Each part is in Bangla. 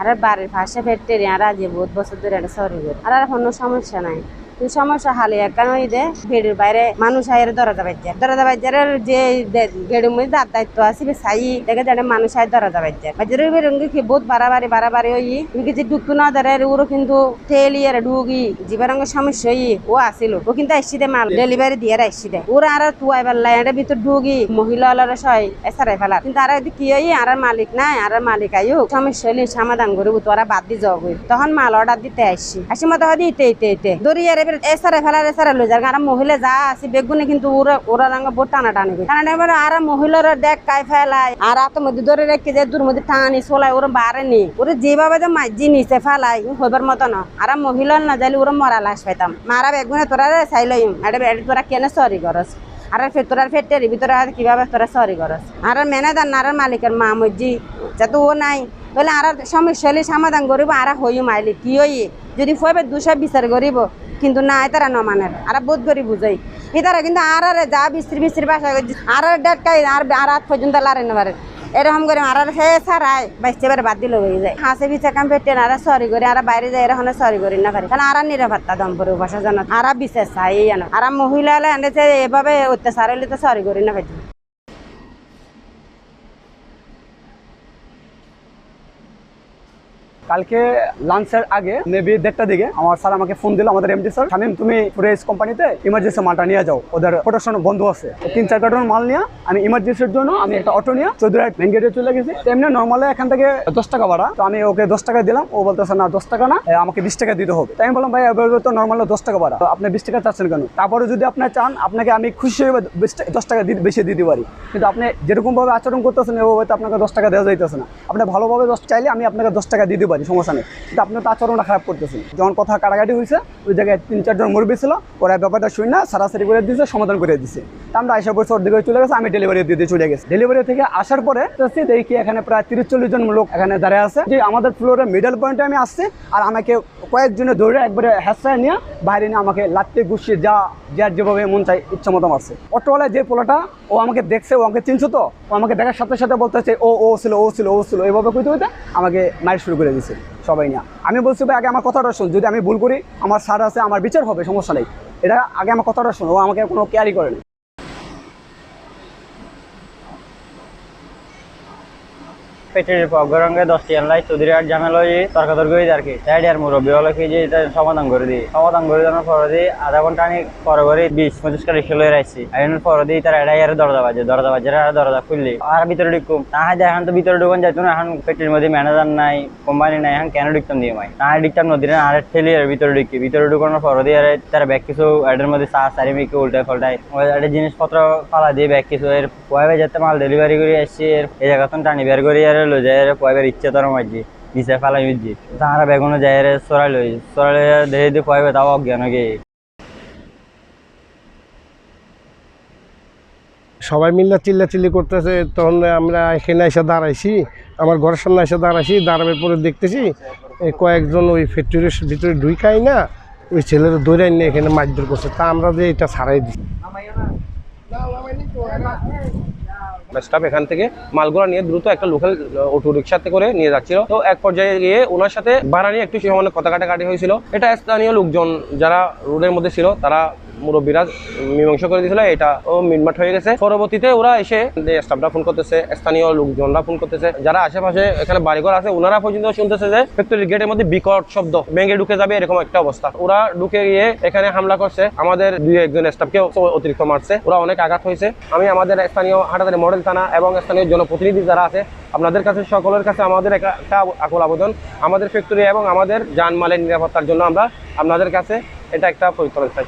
আর বাড়ির পাশে ফ্যাক্টরি, আর আজ বহুত বছর ধরে এটা সরি আর আর কোনো সমস্যা নাই। সমস্যা হালে একখান ওই দে গেড়ির বাইরে মানুষ আয়ের দরজা বাজ্যার দরজা বাজ্যারের যে গেড়ির মধ্যে দাঁত দায়িত্ব আছে সাই, দেখে জানে মানুষ আয় দরজা বাজ্যার বাজ্যারের বেরঙ্গি কি বহুত বাড়াবাড়ি বাড়াবাড়ি তুমি যে ডুকু না ধরে, ওরও কিন্তু তেলি ডুগি জীবারঙ্গ সমস্যা ওই ও আসিল। ও কিন্তু আসছি দে মাল, ডেলিভারি দিয়ে আসছি দে ওরা আর তুয়াই বেলা এটা ভিতর ডুগি মহিলা হলার সয় এসারাই ফেলা। কিন্তু আর কি ওই আর মালিক নাই, আর মালিক আইও সমস্যা হলে সমাধান করব, তোরা বাদ দি যাও গই। তখন মাল অর্ডার দিতে আসছি আসি মতো হদি ইতে ইতে ইতে এবার এসারে ফেলার এসারে লই যার আর মহিলা যা আছে বেগুনে কিন্তু ওরা ওরা রঙ বোট টানা টানি। টানা এবার আর মহিলার দেখ কাই ফেলায়, আর আত মধ্যে ধরে রেখে যে দূর মধ্যে টানি সোলাই ওরা বারে নি ওরা যেভাবে যে মাঝি নিচে ফেলাই হইবার মতো না। আর মহিলার না যাইলে ওরা মরা লাশ পাইতাম। মারা বেগুনে তোরা চাইলই, এটা তোরা কেন সরি করস? আর ফের তোরার ফেটের ভিতরে কীভাবে তোরা সরি করস? আর মেনেদার না, আর মালিকের মা মজ্জি, যাতে ও নাই। তাহলে আর সমস্যা সমাধান করিব, আর হইও মাইলি। কি হই যদি ফুয়াবে দুশো বিচার করিব। কিন্তু না তারা নমানের আর বোধ করি বুঝাই। এতারা কিন্তু আর আর যা বিস্ত্রি বিস্ত্রি বাসা আর ডেট কাই, আর আর রাত পর্যন্ত লারে নেবারে এরকম করে আর হে সারাই বাইশে বার বাদ দিল হয়ে যায়। হাসে বিচার কাম পেটে আর সরি করে, আর বাইরে যাই এরকম সরি করি না পারে কারণ আর নিরাপত্তা দম পরে বাসা জন আর বিশেষ চাই আর মহিলা এভাবে অত্যাচার হলে তো সরি করি না পাইতে কালকে লাঞ্চের আগে মেবি দেড়টা দিকে আমার স্যার আমাকে ফোন দিল, আমাদের এমডি স্যার শামিম, তুমি ফ্রেশ কোম্পানিতে ইমার্জেন্সি মালটা নিয়ে যাও, ওদের প্রোডাকশন বন্ধ আছে। তিন চার কার্টন মাল নিয়ে আমি ইমার্জেন্সির জন্য আমি একটা অটো নিয়ে চৌধুরীহাট মেন গেটে চলে গেছি। তেমনি নর্মালে এখান থেকে দশ টাকা ভাড়া, তো আমি ওকে দশ টাকা দিলাম, ও বলতেছে, না, দশ টাকা না আমাকে বিশ টাকা দিতে হবে। তাই আমি বললাম, ভাই এবার তো নর্মালে দশ টাকা ভাড়া, তো আপনি বিশ টাকা চাচ্ছেন কেন? তারপরে যদি আপনি চান, আপনাকে আমি খুশি হয়ে দশ টাকা বেশি দিতে পারি। কিন্তু আপনি যেরকমভাবে আচরণ করতেছেন, এভাবে আপনাকে দশ টাকা দেওয়া যাইতেছে না। আপনি ভালোভাবে দশ চাইলে আমি আপনাকে দশ টাকা দিতে পারি। সমস্যা নেই। কিন্তু আপনি তো আচরণটা খারাপ করতেছেন। যখন কথা কাটাকাটি হয়েছে, ওই জায়গায় তিন, চারজন মুরব্বী ছিল, ওরা ব্যাপারটা শুনে না, সারাসারি করে দিয়েছে, সমাধান করে দিছে তা আমরা আইসা বছর দিকে চলে গেছে, আমি ডেলিভারি দিয়ে চলে গেছি। ডেলিভারি থেকে আসার পরে দেখি এখানে প্রায় তিরিশ চল্লিশ জন লোক এখানে দাঁড়িয়ে আছে। যে আমাদের ফ্লোরের মিডল পয়েন্টে আমি আসছি, আর আমাকে কয়েকজনে ধরে একবারে হ্যাসায় নিয়ে বাইরে নিয়ে আমাকে লাত্তে গুছিয়ে যা, যার যেভাবে মন চাই ইচ্ছা মতো মারছে। অটোওয়ালায় যে পোলাটা, ও আমাকে দেখছে, ও আমাকে চিনছো তো, ও আমাকে দেখার সাথে সাথে বলতেছে, ও ও ছিল ও ছিল ও ছিল। এভাবে কইতে কইতে আমাকে মার শুরু করে দিছে সবাই না আমি বলছি, ভাই, আগে আমার কথাটা শুন। যদি আমি ভুল করি, আমার স্যার আছে, আমার বিচার হবে, সমস্যা নেই। এটা আগে আমার কথাটা শুনো, ও আমাকে কোনো ক্যারি করে না পেটের অগ্রঙ্গে দশটি আনলাই চৌধুরী আর ঝামেলাই তর্কাতর্ক হয়েছে আর কি। সাইড আর মুরব্বী হলো কি যে সমাধান করে দিই। সমাধান করে দেওয়ার পরে দিই আধা ঘণ্টা আমি পরে করে বিশ পঁচিশ কালি ষোলো রাখছি আইনের পরে দিই তার আর দরজা বাজে দরজা বাজে আর দরজা খুললি। আর ভিতরে ঢুকুম। না হয় এখন তো ভিতরে ঢুকুন যাইতো না, এখন পেটের মধ্যে ম্যানেজার নাই, কোম্পানি নাই, এখন কেন ঢুকতাম দিয়ে মাই? না হয় ঢুকতাম নদী না আর ঠেলি আর ভিতরে ঢুকি। ভিতরে ঢুকানোর পরে দিয়ে আর তার ব্যাগ কিছু এডের মধ্যে চা সারি মিকে উল্টায় ফল্টায় একটা জিনিসপত্র ফালা দিয়ে ব্যাগ কিছু, এর পয়বে যাতে মাল ডেলিভারি করে আসছি, এর এই জায়গা টানি বের করে আর লো যায় এর পয়বের ইচ্ছে তোর মাঝি নিচে ফেলাই মিজি তাহারা বেগুনো সরাই লই সরাই দেখে দিয়ে পয়বে তাও অজ্ঞান গিয়ে সবাই মিলে চিল্লাচিল্লি করতেছে, তখন আমরা এখানে এসে দাঁড়াইছি, আমার ঘরের সামনে এসে দাঁড়াইছি, দাঁড়াবার পরে দেখতেছি কয়েকজন ওই ফ্যাক্টরির ভিতরে ঢুকাই না, ওই ছেলেরা দৌড়াই নিয়ে এখানে মারধর করছে, তা আমরা যে এটা ছাড়াই দিই স্টাফ এখান থেকে মালগুলা নিয়ে দ্রুত একটা লোকাল অটো রিক্সাতে করে নিয়ে যাচ্ছিল। তো এক পর্যায়ে গিয়ে ওনার সাথে ভাড়া নিয়ে একটু সামান্য কথা কাটাকাটি হয়েছিল। এটা স্থানীয় লোকজন যারা রোডের মধ্যে ছিল, তারা মুরব্বীরা মীমাংসা করে দিয়েছিল, এটা ও মিটমাট হয়ে গেছে। পরবর্তীতে ওরা এসে স্টাফরা ফোন করতেছে, স্থানীয় লোকজনরা ফোন করতেছে, যারা আশেপাশে এখানে বাড়িঘর আছে ওনারা পর্যন্ত শুনতেছে যে ফ্যাক্টরির গেটের মধ্যে বিকট শব্দ, ভেঙে ঢুকে যাবে এরকম একটা অবস্থা। ওরা ঢুকে গিয়ে এখানে হামলা করছে, আমাদের দুই একজন স্টাফকেও অতিরিক্ত মারছে। ওরা অনেক আঘাত হয়েছে। আমি আমাদের স্থানীয় হাটাদারি মডেল থানা এবং স্থানীয় জনপ্রতিনিধি যারা আছে, আপনাদের কাছে, সকলের কাছে আমাদের একটা আকুল আবেদন। আমাদের ফ্যাক্টরি এবং আমাদের যানমালের নিরাপত্তার জন্য আমরা আপনাদের কাছে এটা একটা পরিচালনা চাই।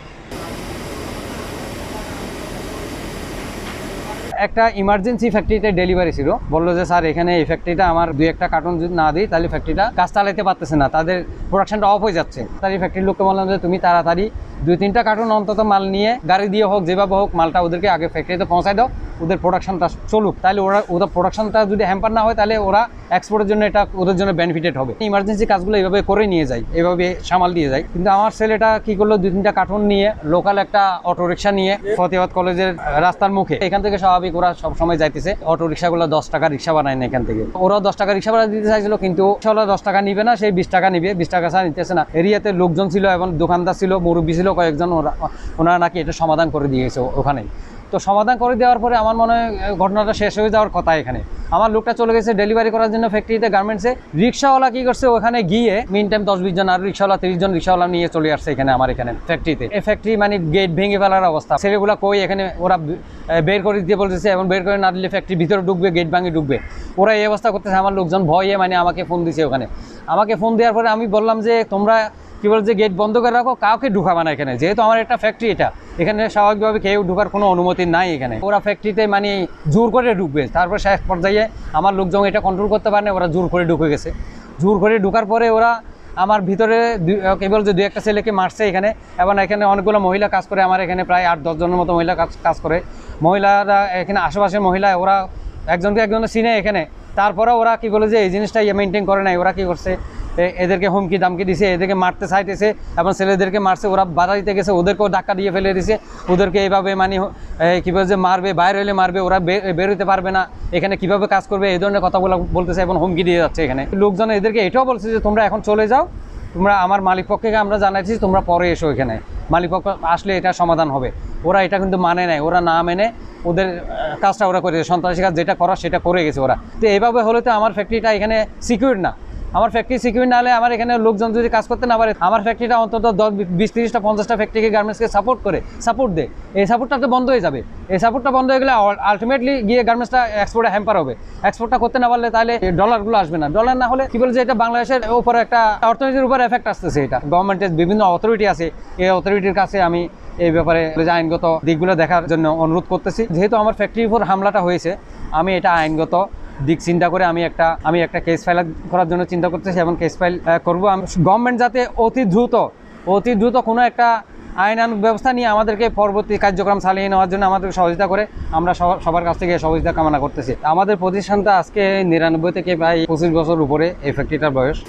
একটা ইমার্জেন্সি ফ্যাক্টরিতে ডেলিভারি ছিল। বলল যে, স্যার, এখানে এই ফ্যাক্টরিটা আমার দুই একটা কার্টুন যদি না দিই, তাহলে ফ্যাক্টরিটা কাজ চালাইতে পারতেছে না। তাদের প্রোডাকশনটা অফ হয়ে যাচ্ছে। তার এই ফ্যাক্টরির লোককে বললাম যে, তুমি তাড়াতাড়ি দুই তিনটা কার্টুন অন্তত মাল নিয়ে, গাড়ি দিয়ে হোক, যেভাবে হোক, মালটা ওদেরকে আগে ফ্যাক্টরিতে পৌঁছায় দাও। ওদের প্রোডাকশনটা চলুক, তাহলে ওরা, ওদের প্রোডাকশনটা যদি হ্যাম্পার না হয়, তাহলে ওরা এক্সপোর্টের জন্য এটা ওদের জন্য বেনিফিটেড হবে। ইমার্জেন্সি কাজগুলো এইভাবে করে নিয়ে যায় এভাবে সামাল দিয়ে যায়। কিন্তু আমার ছেলেটা কি করল, দুই তিনটা কার্টুন নিয়ে লোকাল একটা অটো রিক্সা নিয়ে ফতেহাবাদ কলেজের রাস্তার মুখে, এখান থেকে স্বাভাবিক ওরা সব সময় যাইতেছে। অটো রিক্সাগুলো দশ টাকা রিক্সা বানায় না এখান থেকে। ওরা দশ টাকা রিক্সা ভাড়া দিতে চাইছিল, কিন্তু রিক্সাওয়ালা দশ টাকা নিবে না, সেই বিশ টাকা নিবে, বিশ টাকা ছাড়া নিতেছে না। এরিয়াতে লোকজন ছিল এবং দোকানদার ছিল, মুরব্বী ছিল, কয়েকজন ওরা, ওনারা নাকি এটা সমাধান করে দিয়েছে ওখানে। তো সমাধান করে দেওয়ার পরে আমার মনে হয় ঘটনাটা শেষ হয়ে যাওয়ার কথা এখানে। আমার লোকটা চলে গেছে ডেলিভারি করার জন্য ফ্যাক্টরিতে গার্মেন্টসে রিক্সাওয়ালা কি করছে, ওখানে গিয়ে মিন টাইম দশ বিশ জন আর রিক্সাওয়ালা তিরিশ জন রিক্সাওয়ালা নিয়ে চলে আসছে এখানে, আমার এখানে ফ্যাক্টরিতে এই ফ্যাক্টরি মানে গেট ভেঙে ফেলার অবস্থা। ছেলেগুলা কই এখানে, ওরা বের করে দিতে বলতেছে এবং বের করে না দিলে ফ্যাক্টরি ভিতরে ঢুকবে গেট ভাঙে ঢুকবে। ওরা এই অবস্থা করতেছে, আমার লোকজন ভয়ে মানে আমাকে ফোন দিছে ওখানে। আমাকে ফোন দেওয়ার পরে আমি বললাম যে, তোমরা কি বল যে গেট বন্ধ করে রাখো, কাউকে ঢুকাবে না এখানে, যেহেতু আমার একটা ফ্যাক্টরি এটা। এখানে স্বাভাবিকভাবে কেউ ঢুকার কোনো অনুমতি নাই এখানে। ওরা ফ্যাক্টরিতে মানে জোর করে ঢুকবে। তারপর শেষ পর্যায়ে আমার লোকজন এটা কন্ট্রোল করতে পারে না, ওরা জোর করে ঢুকে গেছে। জোর করে ঢুকার পরে ওরা আমার ভিতরে কেবল যে দু একটা ছেলেকে মারছে এখানে, এবং এখানে অনেকগুলো মহিলা কাজ করে। আমার এখানে প্রায় আট দশজনের মতো মহিলা কাজ কাজ করে। মহিলারা এখানে আশেপাশের মহিলা ওরা একজনকে একজনের চিনে এখানে। তারপরে ওরা কি বলে যে এই জিনিসটা মেনটেন করে নাই, ওরা কি করছে? এদেরকে হুমকি দামকি দিছে এদেরকে মারতে চাইতেছে এবং ছেলেদেরকে মারছে ওরা বাধা দিতে গেছে ওদেরকেও ধাক্কা দিয়ে ফেলে দিছে। ওদেরকে এইভাবে মানে এ, কি বলে যে মারবে বাইরে হলে মারবে ওরা বেরোতে পারবে না। এখানে কীভাবে কাজ করবে এই ধরনের কথা বলা বলতেছে এবং হুমকি দিয়ে যাচ্ছে এখানে। লোকজন এদেরকে এটাও বলছে যে তোমরা এখন চলে যাও তোমরা আমার মালিক পক্ষকে আমরা জানাইছি তোমরা পরে এসো এখানে। মালিক পক্ষ আসলে এটা সমাধান হবে। ওরা এটা কিন্তু মানে নাই ওরা না মেনে ওদের কাজটা ওরা করে সন্ত্রাসী কাজ যেটা করার সেটা করে গেছে ওরা। তো এইভাবে হলে তো আমার ফ্যাক্টরিটা এখানে সিকিউর না। আমার ফ্যাক্টরি সিকিউর না হলে আমার এখানে লোকজন যদি কাজ করতে না পারে, আমার ফ্যাক্টরিটা অন্তত দশ বিশ তিরিশটা, পঞ্চাশটা ফ্যাক্টরিকে গার্মেন্টসকে সাপোর্ট করে সাপোর্ট দেয় এই সাপোর্টটা তো বন্ধ হয়ে যাবে। এই সাপোর্টটা বন্ধ হয়ে গেলে আলটিমেটলি গিয়ে গার্মেন্টসটা এক্সপোর্টে হ্যাম্পার হবে। এক্সপোর্টটা করতে না পারলে তাহলে ডলারগুলো আসবে না। ডলার না হলে কি বলে যে এটা বাংলাদেশের উপরে একটা অর্থনীতির উপর এফেক্ট আসতেছে এটা। গভর্নমেন্টের বিভিন্ন অথরিটি আছে। এই অথরিটির কাছে আমি এই ব্যাপারে যে আইনগত দিকগুলো দেখার জন্য অনুরোধ করতেছি। যেহেতু আমার ফ্যাক্টরির উপর হামলাটা হয়েছে, আমি এটা আইনগত দিক চিন্তা করে আমি একটা আমি একটা কেস ফাইল করার জন্য চিন্তা করতেছি এবং কেস ফাইল করব। আমি গভর্নমেন্ট যাতে অতি দ্রুত অতি দ্রুত কোনো একটা আইনানুক ব্যবস্থা নিয়ে আমাদেরকে পরবর্তী কার্যক্রম চালিয়ে নেওয়ার জন্য আমাদেরকে সহযোগিতা করে, আমরা সবার- কাছ থেকে সহযোগিতা কামনা করতেছি। আমাদের প্রতিষ্ঠানটা আজকে নিরানব্বই থেকে প্রায় পঁচিশ বছর উপরে এই ফ্যাক্টরিটার বয়স।